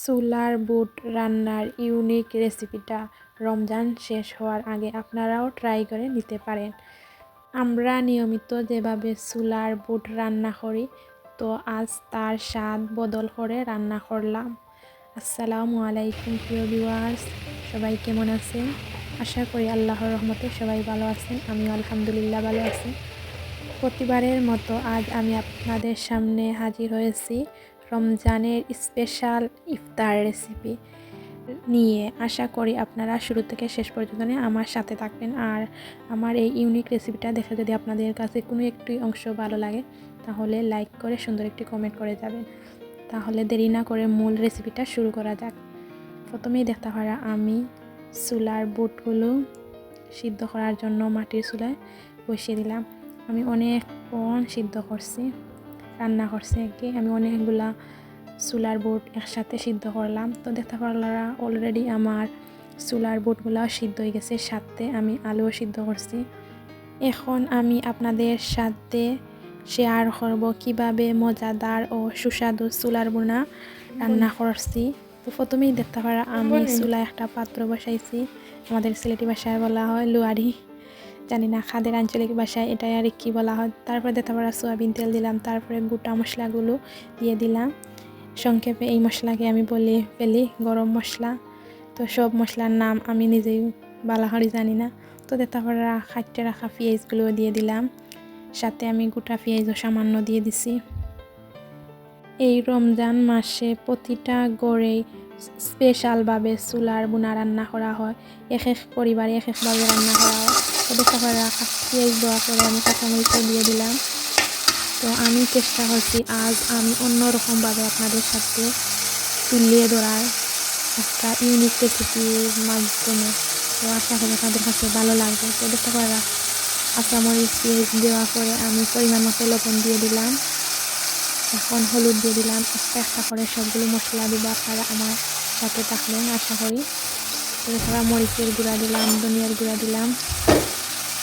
Solar বুট রান্নার unique রেসিপিটা রমজান শেষ হওয়ার আগে আপনারাও ট্রাই করে নিতে পারেন। আমরা নিয়মিত যেভাবে সোলার বুট রান্না করি, তো আজ তার স্বাদ বদল করে রান্না করলাম। আসসালামু আলাইকুম প্রিয় ভিউয়ার্স সবাই কেমন আছেন? আশা করি আল্লাহর রহমতে সবাই ভালো আছেন, আমিও আলহামদুলিল্লাহ ভালো আছি। প্রতিবারের মতো আজ আমি আপনাদের সামনে হাজির হয়েছি রমজানের স্পেশাল ইফতার রেসিপি নিয়ে আশা করি আপনারা শুরু থেকে শেষ পর্যন্ত আমার সাথে থাকবেন। আর আমার এই ইউনিক রেসিপিটা দেখে যদি আপনাদের কাছে কোনো একটি অংশ ভালো লাগে, তাহলে লাইক করে সুন্দর একটি কমেন্ট করে যাবেন। তাহলে দেরি না করে মূল রেসিপিটা শুরু করা যাক। প্রথমেই দেখতে পারা আমি চুলার বুটগুলো সিদ্ধ করার জন্য মাটির চুলায় বসিয়ে দিলাম। আমি অনেকক্ষণ সিদ্ধ করছি। রান্না করছে কি। আমি অনেকগুলা চুলার বুট একসাথে সিদ্ধ করলাম। তো দেখতে পারলারা অলরেডি আমার চুলার বুটগুলো সিদ্ধ হয়ে গেছে সাথে আমি আলুও সিদ্ধ করছি। এখন আমি আপনাদের সাথে শেয়ার করব কীভাবে মজাদার ও সুস্বাদু চুলার বোনা রান্না করছি। তো প্রথমেই দেখতে পারা আমি চুলায় একটা পাত্র বসাইছি। আমাদের সিলেটি ভাষায় বলা হয় লুয়ারি। জানি না, খাদের আঞ্চলিক ভাষায় এটাই আর কি বলা হয়। তারপরে দেখতে পারা সোয়াবিন তেল দিলাম, তারপরে গোটা মশলাগুলো দিয়ে দিলাম। সংক্ষেপে এই মশলাকে আমি বলি ফেলি, গরম মশলা। তো সব মশলার নাম আমি নিজেই বালাহারি জানি না। তো দেখতে পারা খাইতে রাখা পেঁয়াজগুলো দিয়ে দিলাম। সাথে আমি গোটা পেঁয়াজও সামান্য দিয়ে দিছি। এই রমজান মাসে প্রতিটা গড়েই স্পেশালভাবে চুলার বোনা রান্না করা হয়। এক এক পরিবারে এক একভাবে রান্না করা হয়। তো দেখতে পারা পেঁয়াজ দেওয়া করে আমি কাঁচামরিচও দিয়ে দিলাম। তো আমি চেষ্টা করছি আজ আমি অন্যরকমভাবে আপনাদের সাথে তুলিয়ে ধরার একটা ইউনিক রেসিপির মাধ্যমে। তো আশা করি আপনাদের কাছে ভালো লাগবে। তো দেখতে পারা কাঁচামরিচ পেঁয়াজ দেওয়া পরে আমি পরিমাণ মতো লবণ দিয়ে দিলাম। এখন হলুদ দিয়ে দিলাম। একটা একটা করে সবগুলো মশলা দিব আপনারা আমার সাথে থাকলেন আশা করি। এছাড়া মরিচের গুঁড়া দিলাম, ধনিয়ার গুঁড়া দিলাম।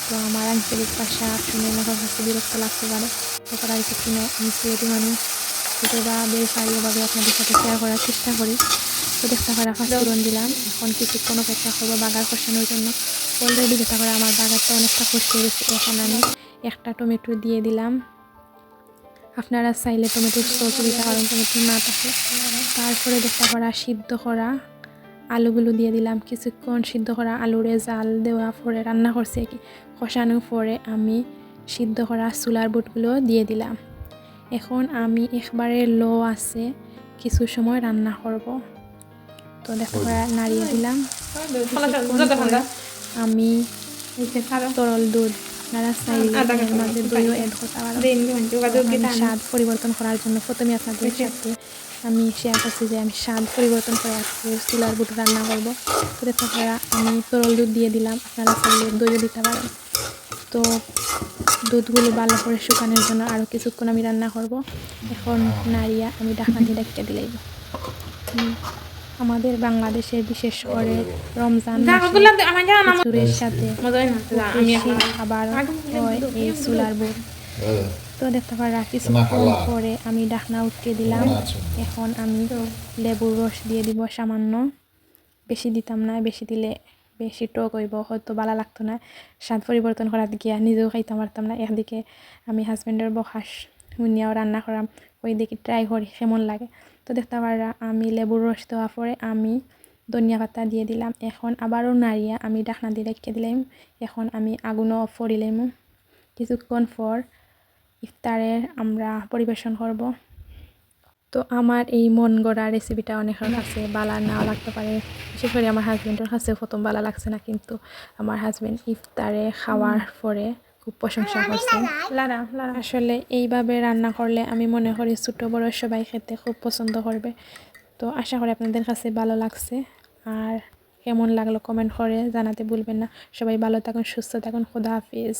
তো আমার আঞ্চলিক ভাষা শুনে আমার কাছে বিরক্ত লাগতে পারে। তারপর আর কিছু না আমি সিলেটি মানুষ যতটা বেসারিভাবে আপনাদের সাথে শেয়ার করার চেষ্টা করি। তো দেখতে পারা ফাঁসফোড়ন দিলাম। এখন কিছুক্ষণ অপেক্ষা করব বাগার কষানোর জন্য। অলরেডি দেখতে পারা আমার বাগারটা অনেকটা কষিয়ে গেছে এখন আমি একটা টমেটো দিয়ে দিলাম। আপনারা চাইলে টমেটো সস দিতে পারেন টমেটো না থাকে তারপরে দেখতে করা সিদ্ধ করা আলুগুলো দিয়ে দিলাম কিছুক্ষণ সিদ্ধ করা আলুরে জাল দেওয়া পরে রান্না করছে কি কষানোর পরে আমি সিদ্ধ করা চুলার বুটগুলো দিয়ে দিলাম। এখন আমি একবারে লো আছে কিছু সময় রান্না করব তো দেখো নাড়িয়ে দিলাম। আমি তরল দুধ আপনারা চাইলে মাঝে দইও অ্যাড করতে পারেন স্বাদ পরিবর্তন করার জন্য প্রথমে আপনাদের সাথে আমি শেয়ার করছি যে আমি স্বাদ পরিবর্তন করে আজকে চুলার বুট রান্না করব। তো আমি তরল দুধ দিয়ে দিলাম। আপনারা চাইলে দইও দিতে পারেন। তো দুধগুলো ভালো করে শুকানোর জন্য আরও কিছুক্ষণ আমি রান্না করব। এখন নাড়িয়া আমি ঢাকনা দিয়ে ডেকে দিলেই আমাদের বাংলাদেশে বিশেষ করে রমজান চুরের সাথে খাবার হয় এই চুলার বুট তো দেখতে পারা কিছুক্ষণ পরে আমি ডাকনা উঠিয়ে দিলাম। এখন আমি লেবুর রস দিয়ে দিব সামান্য। বেশি দিতাম না বেশি দিলে বেশি টক হইব হয়তো ভালো লাগতো না। স্বাদ পরিবর্তন করার দিকে নিজেও খাইতে পারতাম না। একদিকে আমি হাজব্যান্ডের বহাস শুনিয়াও রান্না করাম ওই দিকে ট্রাই করি কেমন লাগে। তো দেখতে পারা আমি লেবুর রস দেওয়া পরে আমি ধনিয়া পাতা দিয়ে দিলাম। এখন আবারও নাড়িয়া আমি ডাকনা দিয়ে রেখে দিলাম। এখন আমি আগুনও অফ কিছুক্ষণ পর ইফতারের আমরা পরিবেশন করব। তো আমার এই মন গড়া রেসিপিটা অনেকের কাছে বালা নাও লাগতে পারে। বিশেষ করে আমার হাজব্যান্ডের কাছে প্রথম বালা লাগছে না, কিন্তু আমার হাজব্যান্ড ইফতারে খাওয়ার পরে খুব প্রশংসা করছে। আসলে এইভাবে রান্না করলে আমি মনে করি ছোট বড় সবাই খেতে খুব পছন্দ করবে। তো আশা করি আপনাদের কাছে ভালো লাগছে। আর কেমন লাগল কমেন্ট করে জানাতে ভুলবেন না। সবাই ভালো থাকুন সুস্থ থাকুন। খোদা হাফিজ।